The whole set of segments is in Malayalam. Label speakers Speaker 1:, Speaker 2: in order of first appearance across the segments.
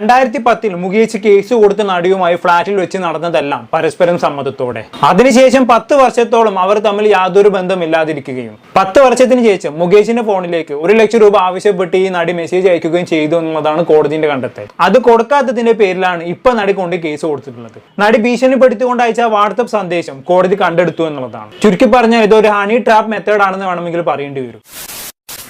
Speaker 1: രണ്ടായിരത്തി പത്തിൽ മുകേഷ് കേസ് കൊടുത്ത നടിയുമായി ഫ്ളാറ്റിൽ വെച്ച് നടന്നതെല്ലാം പരസ്പരം സമ്മതത്തോടെ. അതിനുശേഷം പത്ത് വർഷത്തോളം അവർ തമ്മിൽ യാതൊരു ബന്ധമില്ലാതിരിക്കുകയും. പത്ത് വർഷത്തിന് ശേഷം മുകേഷിന്റെ ഫോണിലേക്ക് ഒരു ലക്ഷം രൂപ ആവശ്യപ്പെട്ട് ഈ നടി മെസ്സേജ് അയക്കുകയും ചെയ്തു എന്നുള്ളതാണ് കോടതിന്റെ കണ്ടെത്തൽ. അത് കൊടുക്കാത്തതിന്റെ പേരിലാണ് ഇപ്പൊ നടി കൊണ്ട് കേസ് കൊടുത്തിട്ടുള്ളത്. നടി ഭീഷണിപ്പെടുത്തിക്കൊണ്ട് അയച്ച വാട്സപ്പ് സന്ദേശം കോടതി കണ്ടെടുത്തു എന്നുള്ളതാണ്. ചുരുക്കി പറഞ്ഞാൽ ഇതൊരു ഹണി ട്രാപ്പ് മെത്തേഡ് ആണെന്ന് വേണമെങ്കിൽ പറയേണ്ടി വരും.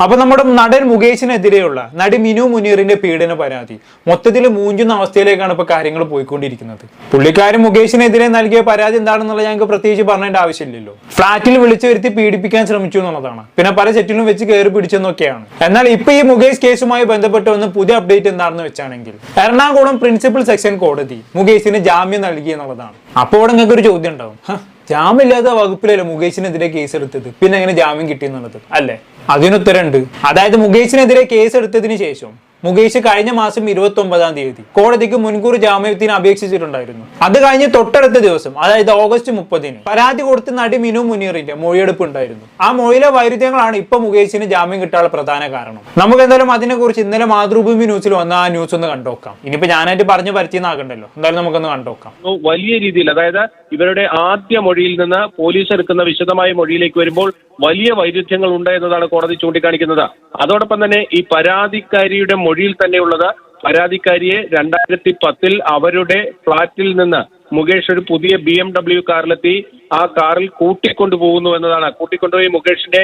Speaker 1: അപ്പൊ നമ്മുടെ നടൻ മുകേഷിനെതിരെയുള്ള നടി മിനു മുനീറിന്റെ പീഡന പരാതി മൊത്തത്തിൽ മൂഞ്ചുന്ന അവസ്ഥയിലേക്കാണ് ഇപ്പൊ കാര്യങ്ങൾ പോയിക്കൊണ്ടിരിക്കുന്നത്. പുള്ളിക്കാരൻ മുകേഷിനെതിരെ നൽകിയ പരാതി എന്താണെന്നുള്ള ഞങ്ങൾക്ക് പ്രത്യേകിച്ച് പറഞ്ഞേണ്ട ആവശ്യമില്ലല്ലോ. ഫ്ളാറ്റിൽ വിളിച്ചു വരുത്തി പീഡിപ്പിക്കാൻ ശ്രമിച്ചു എന്നുള്ളതാണ്. പിന്നെ പല സെറ്റിലും വെച്ച് കയറി പിടിച്ചെന്നൊക്കെയാണ്. എന്നാൽ ഇപ്പൊ ഈ മുകേഷ് കേസുമായി ബന്ധപ്പെട്ട് ഒന്ന് പുതിയ അപ്ഡേറ്റ് എന്താണെന്ന് വെച്ചാണെങ്കിൽ എറണാകുളം പ്രിൻസിപ്പൽ സെക്ഷൻ കോടതി മുകേഷിന് ജാമ്യം നൽകി എന്നുള്ളതാണ്. അപ്പോൾ നിങ്ങൾക്ക് ഒരു ചോദ്യം ഉണ്ടാവും. "ഹ, ജാമ്യമില്ലാത്ത വകുപ്പിലല്ലേ മുകേഷിനെതിരെ കേസ് എടുത്തത് പിന്നെ എങ്ങനെ ജാമ്യം കിട്ടിയെന്നുള്ളത് അല്ലേ? അതിനുത്തരമുണ്ട് അതായത് മുകേഷിനെതിരെ കേസ് എടുത്തതിന് ശേഷം മുകേഷ് കഴിഞ്ഞ മാസം ഇരുപത്തി ഒമ്പതാം തീയതി കോടതിക്ക് മുൻകൂർ ജാമ്യത്തിന് അപേക്ഷിച്ചിട്ടുണ്ടായിരുന്നു. അത് കഴിഞ്ഞ് തൊട്ടടുത്ത ദിവസം അതായത് ഓഗസ്റ്റ് മുപ്പതിന് പരാതി കൊടുത്ത നടി മിനു മുനീറിന്റെ മൊഴിയെടുപ്പ് ഉണ്ടായിരുന്നു. ആ മൊഴിയിലെ വൈരുദ്ധ്യങ്ങളാണ് ഇപ്പൊ മുകേഷിന് ജാമ്യം കിട്ടാനുള്ള പ്രധാന കാരണം. നമുക്ക് എന്തായാലും അതിനെക്കുറിച്ച് ഇന്നലെ മാതൃഭൂമി ന്യൂസിൽ വന്ന ആ ന്യൂസ് ഒന്ന് കണ്ടോക്കാം. ഇനിയിപ്പോ ഞാനായിട്ട് പറഞ്ഞു പരത്തിന്നാകണ്ടല്ലോ എന്തായാലും നമുക്കൊന്ന് കണ്ടോക്കാം.
Speaker 2: വലിയ രീതിയിൽ അതായത് ഇവരുടെ ആദ്യ മൊഴിയിൽ നിന്ന് പോലീസ് എടുക്കുന്ന വിശദമായ മൊഴിയിലേക്ക് വരുമ്പോൾ വലിയ വൈരുദ്ധ്യങ്ങൾ ഉണ്ട് എന്നതാണ് കോടതി ചൂണ്ടിക്കാണിക്കുന്നത്. അതോടൊപ്പം തന്നെ ഈ പരാതിക്കാരിയുടെ മൊഴിയിൽ തന്നെയുള്ളത് പരാതിക്കാരിയെ രണ്ടായിരത്തി പത്തിൽ അവരുടെ ഫ്ളാറ്റിൽ നിന്ന് മുകേഷ് ഒരു പുതിയ ബി എം ഡബ്ല്യു കാറിലെത്തി ആ കാറിൽ കൂട്ടിക്കൊണ്ടുപോകുന്നു എന്നതാണ്. കൂട്ടിക്കൊണ്ടുപോയി മുകേഷിന്റെ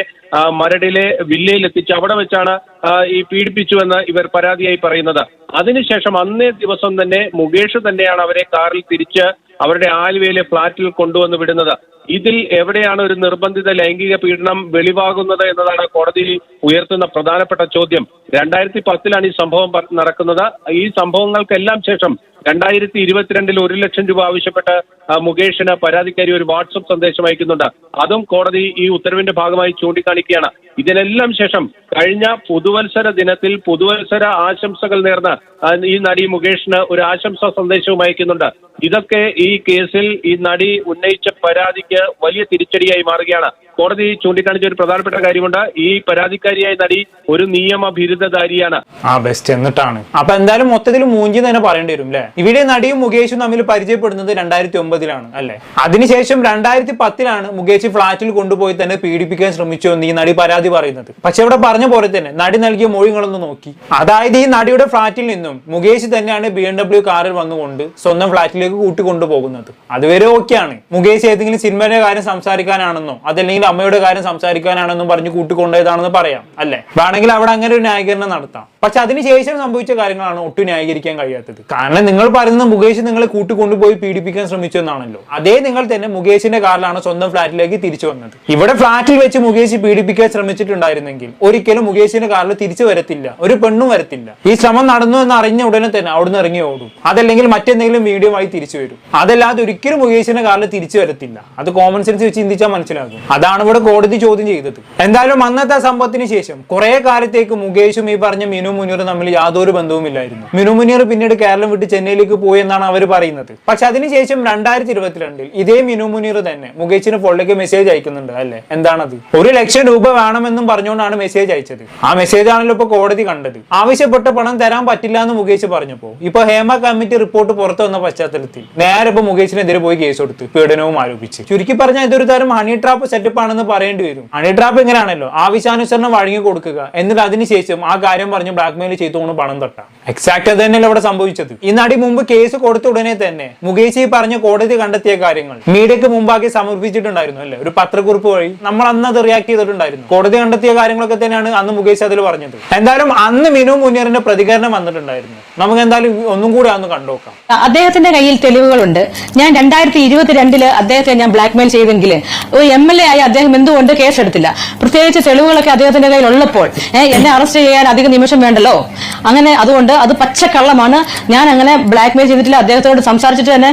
Speaker 2: മരടിലെ വില്ലയിൽ എത്തിച്ച് അവിടെ വെച്ചാണ് ഈ പീഡിപ്പിച്ചുവെന്ന് ഇവർ പരാതിയായി പറയുന്നത്. അതിനുശേഷം അന്നേ ദിവസം തന്നെ മുകേഷ് തന്നെയാണ് അവരെ കാറിൽ തിരിച്ച് അവരുടെ ആലുവയിലെ ഫ്ളാറ്റിൽ കൊണ്ടുവന്ന് വിടുന്നത്. ഇതിൽ എവിടെയാണ് ഒരു നിർബന്ധിത ലൈംഗിക പീഡനം വെളിവാകുന്നത് എന്നതാണ് കോടതി ഉയർത്തുന്ന പ്രധാനപ്പെട്ട ചോദ്യം. രണ്ടായിരത്തി പത്തിലാണ് ഈ സംഭവം നടക്കുന്നത്. ഈ സംഭവങ്ങൾക്കെല്ലാം ശേഷം രണ്ടായിരത്തി ഇരുപത്തിരണ്ടിൽ ഒരു ലക്ഷം രൂപ ആവശ്യപ്പെട്ട് മുകേഷിന് പരാതിക്കാരി ഒരു വാട്സപ്പ് സന്ദേശം അയക്കുന്നുണ്ട്. അതും കോടതി ഈ ഉത്തരവിന്റെ ഭാഗമായി ചൂണ്ടിക്കാണിക്കുകയാണ്. ഇതിനെല്ലാം ശേഷം കഴിഞ്ഞ പുതുവത്സര ദിനത്തിൽ പുതുവത്സര ആശംസകൾ നേർന്ന് ഈ നടി മുകേഷിന് ഒരു ആശംസാ സന്ദേശവും അയക്കുന്നുണ്ട്. ഇതൊക്കെ ഈ കേസിൽ ഈ നടി ഉന്നയിച്ച പരാതിക്ക് വലിയ തിരിച്ചടിയായി മാറുകയാണ്. കോടതി ചൂണ്ടിക്കാണിച്ച ഒരു പ്രധാനപ്പെട്ട കാര്യമുണ്ട്. ഈ പരാതിക്കാരിയായ നടി ഒരു നിയമ ബിരുദധാരിയാണ്.
Speaker 1: ആ ബെസ്റ്റ്. എന്നിട്ടാണ്. അപ്പൊ എന്തായാലും മൊത്തത്തിൽ മൂഞ്ചി തന്നെ പറയേണ്ടി വരും അല്ലെ ഇവിടെ നടിയും മുകേഷും തമ്മിൽ പരിചയപ്പെടുന്നത് രണ്ടായിരത്തി ഒമ്പതിലാണ് അല്ലെ? അതിനുശേഷം രണ്ടായിരത്തി പത്തിലാണ് മുകേഷ് ഫ്ളാറ്റിൽ കൊണ്ടുപോയി തന്നെ പീഡിപ്പിക്കാൻ ശ്രമിച്ചു എന്ന് ഈ നടി പരാതി പറയുന്നത്. പക്ഷെ ഇവിടെ പറഞ്ഞ പോലെ തന്നെ നടി നൽകിയ മൊഴികളൊന്ന് നോക്കി. അതായത് ഈ നടിയുടെ ഫ്ളാറ്റിൽ നിന്നും മുകേഷ് തന്നെയാണ് ബി എം ഡബ്ല്യു കാറിൽ വന്നുകൊണ്ട് സ്വന്തം ഫ്ളാറ്റിലേക്ക് കൂട്ടിക്കൊണ്ടുപോകുന്നത്. അതുവരെ ഓക്കെയാണ്. മുകേഷ് ഏതെങ്കിലും സിനിമയുടെ കാര്യം സംസാരിക്കാനാണെന്നോ അതല്ലെങ്കിൽ അമ്മയുടെ കാര്യം സംസാരിക്കാനാണെന്നും പറഞ്ഞ് കൂട്ടിക്കൊണ്ടുപോയതാണെന്ന് പറയാം അല്ലെ? വേണമെങ്കിൽ അവിടെ അങ്ങനെ ഒരു ന്യായീകരണം നടത്താം. പക്ഷെ അതിനുശേഷം സംഭവിച്ച കാര്യങ്ങളാണ് ഒട്ടും ന്യായീകരിക്കാൻ കഴിയാത്തത്. കാരണം നിങ്ങൾ പറയുന്ന മുകേഷ് നിങ്ങളെ കൂട്ടിക്കൊണ്ടുപോയി പീഡിപ്പിക്കാൻ ശ്രമിച്ചു എന്നാണല്ലോ. അതേ നിങ്ങൾ തന്നെ മുകേഷിന്റെ കാറിലാണ് സ്വന്തം ഫ്ളാറ്റിലേക്ക് തിരിച്ചു വന്നത്. ഇവിടെ ഫ്ളാറ്റിൽ വെച്ച് മുകേഷ് പീഡിപ്പിക്കാൻ ശ്രമിച്ചിട്ടുണ്ടായിരുന്നെങ്കിൽ ഒരിക്കലും മുകേഷിന്റെ കാറിൽ തിരിച്ചു വരത്തില്ല. ഒരു പെണ്ണും വരത്തില്ല. ഈ ശ്രമം നടന്നു എന്ന് അറിഞ്ഞ ഉടനെ തന്നെ അവിടുന്ന് ഇറങ്ങി ഓടും. അതല്ലെങ്കിൽ മറ്റെന്തെങ്കിലും വീഡിയോ ആയി തിരിച്ചു വരും. അതല്ലാതെ ഒരിക്കലും മുകേഷിന്റെ കാറിൽ തിരിച്ചു വരത്തില്ല. അത് കോമൺ സെൻസ് വെച്ച് ചിന്തിച്ചാൽ മനസ്സിലാകും. അതാണ് ഇവിടെ കോടതി ചോദ്യം ചെയ്തത്. എന്തായാലും അന്നത്തെ സംഭവത്തിന് ശേഷം കുറെ കാലത്തേക്ക് മുകേഷും ഈ പറഞ്ഞ മിനു മുനീറും തമ്മിൽ യാതൊരു ബന്ധവുമില്ലായിരുന്നു. മിനു മുനീർ പിന്നീട് കേരളം വിട്ട് ചെന്നൈയിലേക്ക് പോയി എന്നാണ് അവർ പറയുന്നത്. പക്ഷെ അതിനുശേഷം രണ്ടായിരത്തി ഇരുപത്തിരണ്ടിൽ ഇതേ മിനു മുനീർ തന്നെ മുകേഷിന് ഫോണിലേക്ക് മെസ്സേജ് അയക്കുന്നുണ്ട് അല്ലെ? എന്താണത്? ഒരു ലക്ഷം രൂപ വേണമെന്നും പറഞ്ഞുകൊണ്ടാണ് മെസ്സേജ് അയച്ചത്. ആ മെസ്സേജ് ആണല്ലോ ഇപ്പൊ കോടതി കണ്ടത്. ആവശ്യപ്പെട്ട പണം തരാൻ പറ്റില്ല എന്ന് മുകേഷ് പറഞ്ഞപ്പോ ഇപ്പൊ ഹേമ കമ്മിറ്റി റിപ്പോർട്ട് പുറത്തു വന്ന പശ്ചാത്തലത്തിൽ നേരെ ഇപ്പൊ മുകേഷിനെതിരെ പോയി കേസ് കൊടുത്ത് പീഡനവും ആരോപിച്ച്. ചുരുക്കി പറഞ്ഞാൽ ഇതൊരു തരം ഹണി ട്രാപ്പ് സെറ്റപ്പ് ആണെന്ന് പറയേണ്ടി വരും. ഹണി ട്രാപ്പ് എങ്ങനെയാണല്ലോ? ആവശ്യാനുസരണം വഴങ്ങി കൊടുക്കുക. എന്നിട്ട് അതിനുശേഷം ആ കാര്യം പറഞ്ഞ് ബ്ലാക്ക്മെയിൽ ചെയ്തുകൊണ്ട് പണം തൊട്ടാം. എക്സാക്ട് അത് തന്നെയല്ല ഇവിടെ സംഭവിച്ചത്. ഈ നടി മുമ്പ് കേസ് കൊടുത്ത ഉടനെ തന്നെ മുകേഷ് ഈ പറഞ്ഞ കോടതി കണ്ടെത്തിയ കാര്യങ്ങൾ മീഡിയക്ക് മുമ്പാക്കി സമർപ്പിച്ചിട്ടുണ്ടായിരുന്നു അല്ലെ? ഒരു പത്രക്കുറിപ്പ് വഴി നമ്മൾ അന്ന് അത് റിയാക്ട് ചെയ്തിട്ടുണ്ടായിരുന്നു. കോടതി കണ്ടെത്തിയ കാര്യങ്ങളൊക്കെ തന്നെയാണ് അന്ന് മുകേഷ് അതിൽ പറഞ്ഞത്. എന്തായാലും അന്ന് മിനു മുനിയറിന്റെ പ്രതികരണം വന്നിട്ടുണ്ടായിരുന്നു. നമുക്ക് എന്തായാലും ഒന്നും കൂടി അന്ന് കണ്ടോക്കാം
Speaker 3: അദ്ദേഹത്തിന്റെ കയ്യിൽ തെളിവുകളുണ്ട്. ഞാൻ രണ്ടായിരത്തി ഇരുപത്തിരണ്ടിൽ അദ്ദേഹത്തെ ഞാൻ ബ്ലാക്ക്മെയിൽ ചെയ്തെങ്കിൽ ഒരു എം എൽ എ ആയി അദ്ദേഹം എന്തുകൊണ്ട് കേസെടുത്തില്ല? പ്രത്യേകിച്ച് തെളിവുകളൊക്കെ അദ്ദേഹത്തിന്റെ കയ്യിൽ ഉള്ളപ്പോൾ എന്നെ അറസ്റ്റ് ചെയ്യാൻ അധിക നിമിഷം വേണ്ടല്ലോ? അങ്ങനെ അതുകൊണ്ട് അത് പച്ചക്കള്ളമാണ്. ഞാൻ അങ്ങനെ ബ്ലാക്ക് മെയിൽ ചെയ്തിട്ടില്ല. അദ്ദേഹത്തോട് സംസാരിച്ചിട്ട് തന്നെ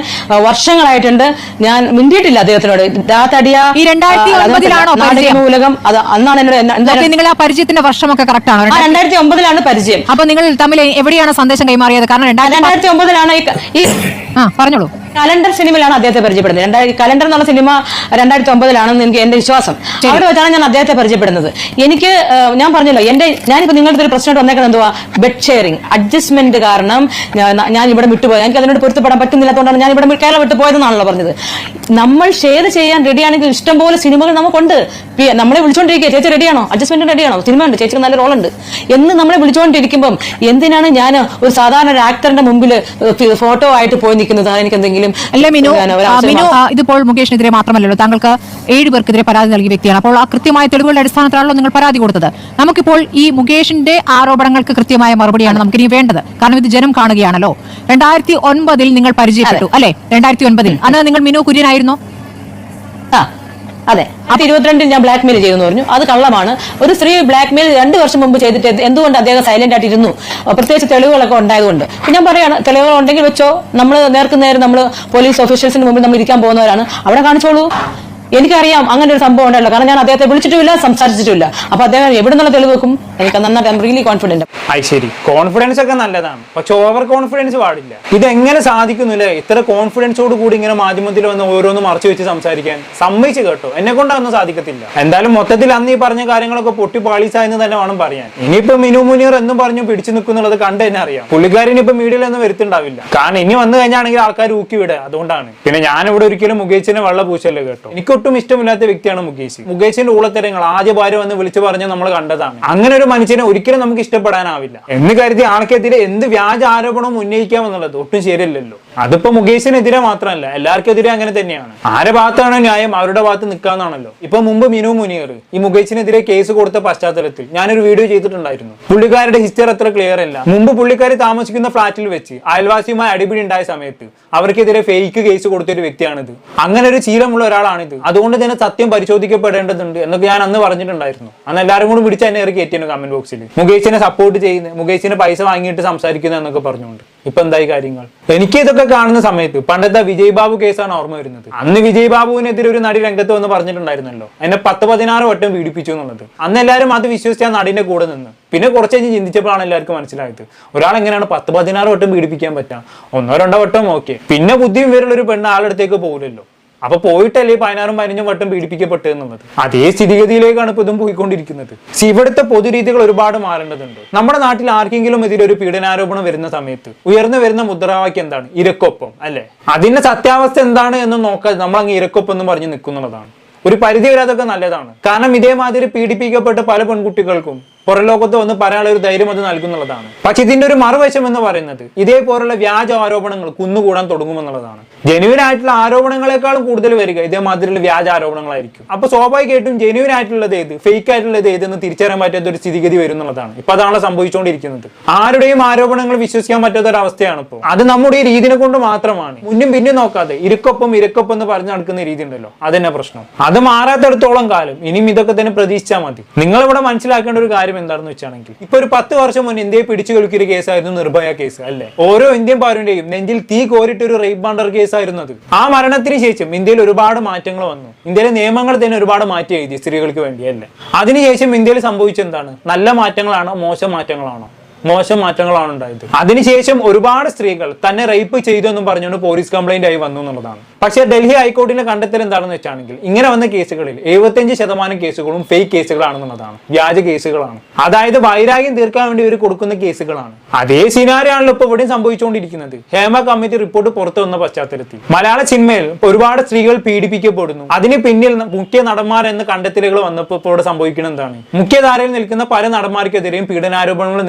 Speaker 3: വർഷങ്ങളായിട്ടുണ്ട്. ഞാൻ മിണ്ടിയിട്ടില്ല അദ്ദേഹത്തിനോട്. രാത്തടിയ
Speaker 4: ഈ 2009 പരിചയം?
Speaker 3: മൂലകം. അത് അന്നാണ് എന്നോട്
Speaker 4: നിങ്ങൾ ആ പരിചയത്തിന്റെ വർഷമൊക്കെ കറക്റ്റ് ആണോ?
Speaker 3: രണ്ടായിരത്തി ഒമ്പതിലാണ് പരിചയം.
Speaker 4: അപ്പൊ നിങ്ങൾ തമ്മിൽ എവിടെയാണ് സന്ദേശം കൈമാറിയത്? കാരണം രണ്ടായിരത്തി
Speaker 3: രണ്ടായിരത്തി ഒമ്പതിലാണ് ഈ
Speaker 4: പറഞ്ഞോളൂ.
Speaker 3: കലണ്ടർ സിനിമയിലാണ് അദ്ദേഹത്തെ പരിചയപ്പെടുന്നത്. രണ്ടായിരത്തി കലണ്ടർ എന്നുള്ള സിനിമ രണ്ടായിരത്തി ഒമ്പതിലാണെന്ന് എനിക്ക് എന്റെ വിശ്വാസം. അവിടെ വെച്ചാണ് ഞാൻ അദ്ദേഹത്തെ പരിചയപ്പെടുന്നത്. എനിക്ക് ഞാൻ പറഞ്ഞല്ലോ എന്റെ ഞാനിപ്പോ നിങ്ങളുടെ ഒരു പ്രശ്നമായിട്ട് വന്നേക്കുന്നത് എന്തുവാ? ബെഡ് ഷെയറിംഗ് അഡ്ജസ്റ്റ്മെന്റ് കാരണം ഞാൻ- ഇവിടെ വിട്ടുപോയി. എനിക്ക് അതിനോട് പൊരുത്തപ്പെടാൻ പറ്റുന്നില്ലാത്തതുകൊണ്ടാണ് ഞാൻ ഇവിടെ കേരളം വിട്ടു പോയതെന്നാണല്ലോ പറഞ്ഞത്. നമ്മൾ ഷെയർ ചെയ്യാൻ റെഡിയാണെങ്കിൽ ഇഷ്ടംപോലെ സിനിമകൾ നമുക്കുണ്ട്. നമ്മളെ വിളിച്ചോണ്ടിരിക്കുക. ചേച്ചി റെഡിയാണോ അഡ്ജസ്റ്റ്മെന്റ് റെഡിയാണോ സിനിമ ഉണ്ട്. ചേച്ചിക്ക് നല്ല റോളുണ്ട് എന്ന് നമ്മളെ വിളിച്ചുകൊണ്ടിരിക്കുമ്പം എന്തിനാണ് ഞാൻ ഒരു സാധാരണ ഒരു ആക്ടറിന്റെ മുമ്പിൽ ഫോട്ടോ ആയിട്ട് പോയി നിൽക്കുന്നത്? എനിക്ക് എന്തെങ്കിലും
Speaker 4: അല്ല മിനു മിനു ഇതിപ്പോൾ മുകേഷിനെതിരെ മാത്രമല്ലല്ലോ താങ്കൾക്ക് ഏഴ് പേർക്കെതിരെ പരാതി നൽകിയ വ്യക്തിയാണ്. അപ്പോൾ ആ കൃത്യമായ തെളിവുകളുടെ അടിസ്ഥാനത്തിലാണല്ലോ നിങ്ങൾ പരാതി കൊടുത്തത്. നമുക്കിപ്പോൾ ഈ മുകേഷിന്റെ ആരോപണങ്ങൾക്ക് കൃത്യമായ മറുപടിയാണ് നമുക്കിനി വേണ്ടത്. കാരണം ഇത് ജനം കാണുകയാണല്ലോ. രണ്ടായിരത്തി ഒൻപതിൽ നിങ്ങൾ പരിചയപ്പെട്ടു അല്ലെ? രണ്ടായിരത്തി ഒൻപതിൽ. അന്ന് നിങ്ങൾ മിനു കുര്യനായിരുന്നു?
Speaker 3: ആ അതെ. അപ്പൊ ഇരുപത്തിരണ്ടിൽ ഞാൻ ബ്ലാക്ക് മെയിൽ ചെയ്തെന്ന് പറഞ്ഞു. അത് കള്ളമാണ്. ഒരു സ്ത്രീ ബ്ലാക്ക് മെയിൽ രണ്ട് വർഷം മുമ്പ് ചെയ്തിട്ട് എന്ത്- എന്തുകൊണ്ട് അദ്ദേഹം സൈലന്റ് ആയിട്ട് ഇരുന്നു? അഹ് പ്രത്യേകിച്ച് തെളിവുകളൊക്കെ ഉണ്ടായതുകൊണ്ട്. ഞാൻ പറയാണ് തെളിവുകൾ ഉണ്ടെങ്കിൽ വെച്ചോ. നമ്മൾ നേർക്ക് നേരെ നമ്മൾ പോലീസ് ഓഫീഷ്യൽസിന് മുമ്പിൽ നമ്മൾ ഇരിക്കാൻ പോകുന്നവരാണ്. അവിടെ കാണിച്ചോളൂ. എനിക്കറിയാം അങ്ങനെ ഒരു സംഭവം ഉണ്ടല്ലോ. കാരണം ഞാൻ അദ്ദേഹത്തെ വിളിച്ചിട്ടുമില്ല സംസാരിച്ചിട്ടില്ല അപ്പൊ അദ്ദേഹം എവിടെ നിന്നുള്ള തെളിവ് വെക്കും? എനിക്ക് നന്നായിട്ട് റിയലി കോൺഫിഡന്റ്
Speaker 1: അത് ശരി. കോൺഫിഡൻസ് ഒക്കെ നല്ലതാണ്. പക്ഷെ ഓവർ കോൺഫിഡൻസ് പാടില്ല. ഇത് എങ്ങനെ സാധിക്കുന്നില്ലേ? ഇത്ര കോൺഫിഡൻസോട് കൂടി ഇങ്ങനെ മാധ്യമത്തിൽ വന്ന് ഓരോന്നും മറച്ചു വെച്ച് സംസാരിക്കാൻ സമ്മതിച്ച് കേട്ടോ. എന്നെ കൊണ്ടൊന്നും സാധിക്കത്തില്ല. എന്തായാലും മൊത്തത്തിൽ അന്ന് ഈ പറഞ്ഞ കാര്യങ്ങളൊക്കെ പൊട്ടി പാളീസായെന്ന് തന്നെ വേണം പറയാൻ. ഇനിയിപ്പോ മിനു മുനീർ എന്നും പറഞ്ഞു പിടിച്ചു നിൽക്കുന്നുള്ളത് കണ്ട് തന്നെ അറിയാം. പുള്ളിക്കാരൻ ഇപ്പൊ മീഡിയയിൽ ഒന്നും വരുത്തുണ്ടാവില്ല. കാരണം ഇനി വന്നു കഴിഞ്ഞാണെങ്കിൽ ആൾക്കാർ ഊക്കി വിടുക അതുകൊണ്ടാണ്. പിന്നെ ഞാൻ ഇവിടെ ഒരിക്കലും മുഖേച്ചിനെ വെള്ള പൂച്ചല്ലേ കേട്ടോ. എനിക്കൊട്ടും ഇഷ്ടമില്ലാത്ത വ്യക്തിയാണ് മുകേഷ്. മുകേഷിന്റെ ഊളത്തരങ്ങൾ ആദ്യ ഭാര്യ വന്ന് വിളിച്ചു പറഞ്ഞ് നമ്മൾ കണ്ടതാണ്. അങ്ങനെ ഒരു മനുഷ്യനെ ഒരിക്കലും നമുക്ക് ഇഷ്ടപ്പെടാനാവില്ല. എന്ന് കരുതി ആൾക്കെതിരെ എന്ത് വ്യാജ ആരോപണവും ഉന്നയിക്കാമെന്നുള്ളത് ഒട്ടും ശരിയല്ലല്ലോ. അതിപ്പോ മുകേഷിനെതിരെ മാത്രമല്ല എല്ലാവർക്കെതിരെ അങ്ങനെ തന്നെയാണ്. ആരുടെ ഭാഗത്താണോ ന്യായം? അവരുടെ ഭാഗത്ത് നിൽക്കാന്നാണല്ലോ. ഇപ്പൊ മുമ്പ് മിനു മുനിയർ ഈ മുകേഷിനെതിരെ കേസ് കൊടുത്ത പശ്ചാത്തലത്തിൽ ഞാനൊരു വീഡിയോ ചെയ്തിട്ടുണ്ടായിരുന്നു. പുള്ളിക്കാരുടെ ഹിസ്റ്ററി അത്ര ക്ലിയർ അല്ല. മുമ്പ് പുള്ളിക്കാരി താമസിക്കുന്ന ഫ്ളാറ്റിൽ വെച്ച് അയൽവാസിയുമായി അടിപിടി ഉണ്ടായ സമയത്ത് അവർക്കെതിരെ ഫേക്ക് കേസ് കൊടുത്ത ഒരു വ്യക്തിയാണിത്. അങ്ങനെ ഒരു ശീലമുള്ള ഒരാളാണിത്. അതുകൊണ്ട് തന്നെ സത്യം പരിശോധിക്കപ്പെടേണ്ടതുണ്ട് എന്നൊക്കെ ഞാൻ അന്ന് പറഞ്ഞിട്ടുണ്ടായിരുന്നു. അന്ന് എല്ലാവരും കൂടി വിളിച്ച് എന്നെ എത്തിയാണ് കമന്റ് ബോക്സിൽ മുകേഷിനെ സപ്പോർട്ട് ചെയ്യുന്നത് മുകേഷിന് പൈസ വാങ്ങിയിട്ട് സംസാരിക്കുന്നത് എന്നൊക്കെ പറഞ്ഞുകൊണ്ട്. ഇപ്പൊ എന്തായി കാര്യങ്ങൾ? എനിക്ക് ഇതൊക്കെ കാണുന്ന സമയത്ത് പണ്ടത്തെ വിജയ് ബാബു കേസാണ് ഓർമ്മ വരുന്നത്. അന്ന് വിജയ് ബാബുവിനെതിരെ ഒരു നടി രംഗത്ത് വന്ന് പറഞ്ഞിട്ടുണ്ടായിരുന്നല്ലോ. എന്നെ പത്ത് പതിനാറ് വട്ടം പീഡിപ്പിച്ചു എന്നുള്ളത്. അന്ന് എല്ലാവരും അത് വിശ്വസിച്ച ആ നടിന്റെ കൂടെ നിന്ന്. പിന്നെ കുറച്ച് കഴിഞ്ഞ് ചിന്തിച്ചപ്പോഴാണ് എല്ലാവർക്കും മനസ്സിലായത്. ഒരാൾ എങ്ങനെയാണ് പത്ത് പതിനാറ് വട്ടം പീഡിപ്പിക്കാൻ പറ്റാം? ഒന്നോ രണ്ടോ വട്ടം ഓക്കെ. പിന്നെ ബുദ്ധിയും പേരുള്ള ഒരു പെണ്ണ് അടുത്തേക്ക് പോകില്ലല്ലോ അപ്പൊ പോയിട്ടല്ലേ പതിനാറും പതിനഞ്ചും വട്ടം പീഡിപ്പിക്കപ്പെട്ടു എന്നുള്ളത്? അതേ സ്ഥിതിഗതിയിലേക്കാണ് ഇപ്പൊ ഇതും പോയിക്കൊണ്ടിരിക്കുന്നത്. ഇവിടുത്തെ പൊതുരീതികൾ ഒരുപാട് മാറേണ്ടതുണ്ട്. നമ്മുടെ നാട്ടിൽ ആർക്കെങ്കിലും എതിരെ ഒരു പീഡനാരോപണം വരുന്ന സമയത്ത് ഉയർന്നു വരുന്ന മുദ്രാവാക്യം എന്താണ്? ഇരക്കൊപ്പം അല്ലെ? അതിന്റെ സത്യാവസ്ഥ എന്താണ് എന്ന് നോക്കാതെ നമ്മൾ അങ്ങ് ഇരക്കൊപ്പം എന്ന് പറഞ്ഞ് നിൽക്കുന്നുള്ളതാണ് ഒരു പരിധി വരെ അതൊക്കെ നല്ലതാണ്. കാരണം ഇതേമാതിരി പീഡിപ്പിക്കപ്പെട്ട പല പെൺകുട്ടികൾക്കും പുറലോകത്ത് വന്ന് പറയാനുള്ള ഒരു ധൈര്യം അത് നൽകുന്നുള്ളതാണ്. പക്ഷെ ഇതിന്റെ ഒരു മറുവശം എന്ന് പറയുന്നത് ഇതേപോലുള്ള വ്യാജ ആരോപണങ്ങൾ കുന്നുകൂടാൻ തുടങ്ങുമെന്നുള്ളതാണ്. ജെനുവിൻ ആയിട്ടുള്ള ആരോപണങ്ങളെക്കാളും കൂടുതൽ വരിക ഇതേമാതിരിയുള്ള വ്യാജ ആരോപണങ്ങളായിരിക്കും. അപ്പൊ സ്വാഭാവികമായിട്ടും ജെനുവിൻ ആയിട്ടുള്ളത് ഏത്? ഫേക്ക് ആയിട്ടുള്ളത് ഏത് എന്ന് തിരിച്ചറിയാൻ പറ്റാത്ത ഒരു സ്ഥിതിഗതി വരുന്നുള്ളതാണ്. ഇപ്പൊ അതാണ് സംഭവിച്ചുകൊണ്ടിരിക്കുന്നത് ആരുടെയും ആരോപണങ്ങൾ വിശ്വസിക്കാൻ പറ്റാത്ത ഒരു അവസ്ഥയാണ് ഇപ്പോൾ അത് നമ്മുടെ ഈ രീതിനെ കൊണ്ട് മാത്രമാണ്. മുന്നും പിന്നും നോക്കാതെ ഇരക്കൊപ്പം ഇരക്കൊപ്പം എന്ന് പറഞ്ഞു നടക്കുന്ന രീതി ഉണ്ടല്ലോ. അതന്നെ പ്രശ്നം. അത് മാറാത്തടത്തോളം കാലം ഇനിയും ഇതൊക്കെ തന്നെ പ്രതീക്ഷിച്ചാൽ മതി. നിങ്ങൾ ഇവിടെ മനസ്സിലാക്കേണ്ട ഒരു കാര്യം എന്താണെന്ന് വെച്ചാണെങ്കിൽ ഇപ്പൊ ഒരു പത്ത് വർഷം മുന്നേ ഇന്ത്യയെ പിടിച്ചു കളിക്കൊരു കേസായിരുന്നു നിർഭയ കേസ് അല്ലെ? ഓരോ ഇന്ത്യൻ പൗരന്റെയും നെഞ്ചിൽ തീ കോരിട്ട് ഒരു റേപ്പ് ബാണ്ടർ കേസായിരുന്നു അത്. ആ മരണത്തിന് ശേഷം ഇന്ത്യയിൽ ഒരുപാട് മാറ്റങ്ങൾ വന്നു. ഇന്ത്യയിലെ നിയമങ്ങൾ തന്നെ ഒരുപാട് മാറ്റി എഴുതി സ്ത്രീകൾക്ക് വേണ്ടി അല്ലെ? അതിനുശേഷം ഇന്ത്യയിൽ സംഭവിച്ചെന്താണ് നല്ല മാറ്റങ്ങളാണോ മോശം മാറ്റങ്ങളാണോ? മോശം മാറ്റങ്ങളാണ് ഉണ്ടായത്. അതിനുശേഷം ഒരുപാട് സ്ത്രീകൾ തന്നെ റേപ്പ് ചെയ്തു എന്നും പറഞ്ഞുകൊണ്ട് പോലീസ് കംപ്ലൈന്റ് ആയി വന്നു എന്നുള്ളതാണ്. പക്ഷേ ഡൽഹി ഹൈക്കോടതിന്റെ കണ്ടെത്തൽ എന്താണെന്ന് വെച്ചാണെങ്കിൽ ഇങ്ങനെ വന്ന കേസുകളിൽ എഴുപത്തിയഞ്ച് ശതമാനം കേസുകളും ഫേക്ക് കേസുകളാണെന്നുള്ളതാണ്. വ്യാജ കേസുകളാണ്. അതായത് വൈരാഗ്യം തീർക്കാൻ വേണ്ടി ഇവർ കൊടുക്കുന്ന കേസുകളാണ്. അതേ സിനാരിയാണല്ലോ ഇപ്പൊ ഇവിടെയും സംഭവിച്ചുകൊണ്ടിരിക്കുന്നത്. ഹേമ കമ്മിറ്റി റിപ്പോർട്ട് പുറത്തു വന്ന പശ്ചാത്തലത്തിൽ. മലയാള സിനിമയിൽ ഒരുപാട് സ്ത്രീകൾ പീഡിപ്പിക്കപ്പെടുന്നു. അതിന് പിന്നിൽ മുഖ്യ നടന്മാർ എന്ന കണ്ടെത്തലുകൾ വന്നപ്പോൾ ഇപ്പോൾ ഇവിടെ എന്താണ്? മുഖ്യധാരയിൽ നിൽക്കുന്ന പല നടന്മാർക്കെതിരെയും പീഡനാരോപണങ്ങൾ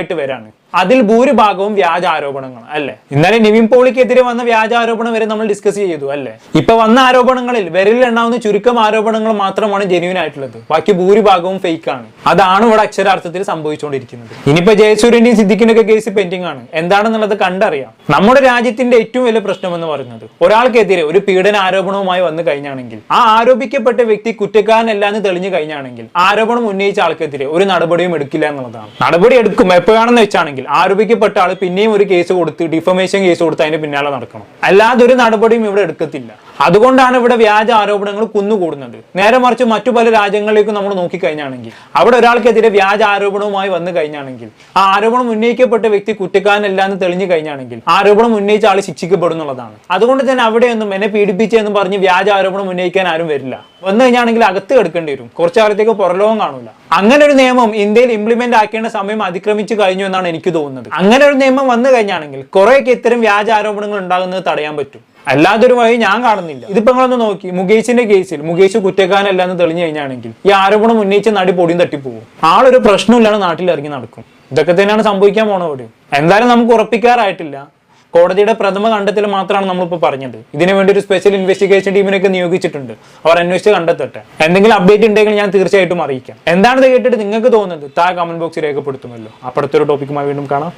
Speaker 1: നിരനിരായിട്ട് വരാണ്. അതിൽ ഭൂരിഭാഗവും വ്യാജ ആരോപണങ്ങൾ അല്ലെ? ഇന്നലെ നിവിൻ പോളിക്കെതിരെ വന്ന വ്യാജ ആരോപണം വരെ നമ്മൾ ഡിസ്കസ് ചെയ്തു അല്ലെ? ഇപ്പൊ വന്ന ആരോപണങ്ങളിൽ വിരലിൽ എണ്ണാവുന്ന ചുരുക്കം ആരോപണങ്ങൾ മാത്രമാണ് ജെന്യൂൻ ആയിട്ടുള്ളത്. ബാക്കി ഭൂരിഭാഗവും ഫേക്ക് ആണ്. അതാണ് ഇവിടെ അക്ഷരാർത്ഥത്തിൽ സംഭവിച്ചുകൊണ്ടിരിക്കുന്നത്. ഇനിയിപ്പോ ജയസൂര്യന്റെയും സിദ്ദിഖിന്റെ ഒക്കെ കേസ് പെൻഡിംഗ് ആണ്. എന്താണെന്നുള്ളത് കണ്ടറിയാം. നമ്മുടെ രാജ്യത്തിന്റെ ഏറ്റവും വലിയ പ്രശ്നം എന്ന് പറയുന്നത് ഒരാൾക്കെതിരെ ഒരു പീഡന ആരോപണവുമായി വന്നു കഴിഞ്ഞാണെങ്കിൽ ആ ആരോപിക്കപ്പെട്ട വ്യക്തി കുറ്റക്കാരനല്ല എന്ന് തെളിഞ്ഞു കഴിഞ്ഞാണെങ്കിൽ ആരോപണം ഉന്നയിച്ച ആൾക്കെതിരെ ഒരു നടപടിയും എടുക്കില്ല എന്നുള്ളതാണ്. നടപടി എടുക്കും എപ്പോഴാണെന്ന് വെച്ചാണെങ്കിൽ കഴിഞ്ഞാണെങ്കിൽ ആരോപിക്കപ്പെട്ട ആൾ പിന്നെയും ഒരു കേസ് കൊടുത്ത് ഡിഫമേഷൻ കേസ് കൊടുത്ത് അതിന്റെ പിന്നാലെ നടക്കണം. അല്ലാതെ ഒരു നടപടിയും ഇവിടെ എടുക്കത്തില്ല. അതുകൊണ്ടാണ് ഇവിടെ വ്യാജ ആരോപണങ്ങൾ കുന്നുകൂടുന്നത്. നേരെ മറിച്ച് മറ്റു പല രാജ്യങ്ങളിലേക്കും നമ്മൾ നോക്കിക്കഴിഞ്ഞാണെങ്കിൽ അവിടെ ഒരാൾക്കെതിരെ വ്യാജ ആരോപണവുമായി വന്നു കഴിഞ്ഞാണെങ്കിൽ ആ ആരോപണം ഉന്നയിക്കപ്പെട്ട വ്യക്തി കുറ്റക്കാരനല്ല എന്ന് തെളിഞ്ഞു കഴിഞ്ഞാണെങ്കിൽ ആരോപണം ഉന്നയിച്ച ആൾ ശിക്ഷിക്കപ്പെടുന്നുള്ളതാണ് അതുകൊണ്ട് തന്നെ അവിടെയൊന്നും എന്നെ പീഡിപ്പിച്ചെന്ന് പറഞ്ഞ് വ്യാജ ആരോപണം ഉന്നയിക്കാൻ ആരും വരില്ല. വന്നു കഴിഞ്ഞാണെങ്കിൽ അകത്ത് കിടക്കേണ്ടി വരും. കുറച്ചു കാലത്തേക്ക് പുറലോകം കാണൂല. അങ്ങനെ ഒരു നിയമം ഇന്ത്യയിൽ ഇംപ്ലിമെന്റ് ആക്കേണ്ട സമയം അതിക്രമിച്ചു കഴിഞ്ഞു എന്നാണ് എനിക്ക് തോന്നുന്നത്. അങ്ങനെ ഒരു നിയമം വന്നു കഴിഞ്ഞാണെങ്കിൽ കുറെയൊക്കെ ഇത്തരം വ്യാജ ആരോപണങ്ങൾ ഉണ്ടാകുന്നത് തടയാൻ പറ്റും. അല്ലാതൊരു വഴി ഞാൻ കാണുന്നില്ല. ഇതിപ്പോ നിങ്ങളൊന്ന് നോക്കി. മുകേഷിന്റെ കേസിൽ മുകേഷ് കുറ്റക്കാരനല്ല എന്ന് തെളിഞ്ഞു കഴിഞ്ഞാണെങ്കിൽ ഈ ആരോപണം ഉന്നയിച്ച നടി പൊടിയും തട്ടിപ്പോകും ആളൊരു പ്രശ്നമില്ലാതെ നാട്ടിൽ ഇറങ്ങി നടക്കും. ഇതൊക്കെ തന്നെയാണ് സംഭവിക്കാൻ പോണ അവിടെ എന്തായാലും നമുക്ക് ഉറപ്പിക്കാറായിട്ടില്ല. കോടതിയുടെ പ്രഥമ കണ്ടെത്തൽ മാത്രമാണ് നമ്മളിപ്പോൾ പറഞ്ഞത്. ഇതിനു വേണ്ടി ഒരു സ്പെഷ്യൽ ഇൻവെസ്റ്റിഗേഷൻ ടീമിനൊക്കെ നിയോഗിച്ചിട്ടുണ്ട്. അവർ അന്വേഷിച്ച് കണ്ടെത്തട്ടെ. എന്തെങ്കിലും അപ്ഡേറ്റ് ഉണ്ടെങ്കിൽ ഞാൻ തീർച്ചയായിട്ടും അറിയിക്കാം. എന്താണെന്ന് കേട്ടിട്ട് നിങ്ങൾക്ക് തോന്നുന്നത്? താ കമന്റ് ബോക്സിൽ രേഖപ്പെടുത്തുമല്ലോ. അപ്പുറത്തൊരു ടോപ്പിക്കുമായി വീണ്ടും കാണാം.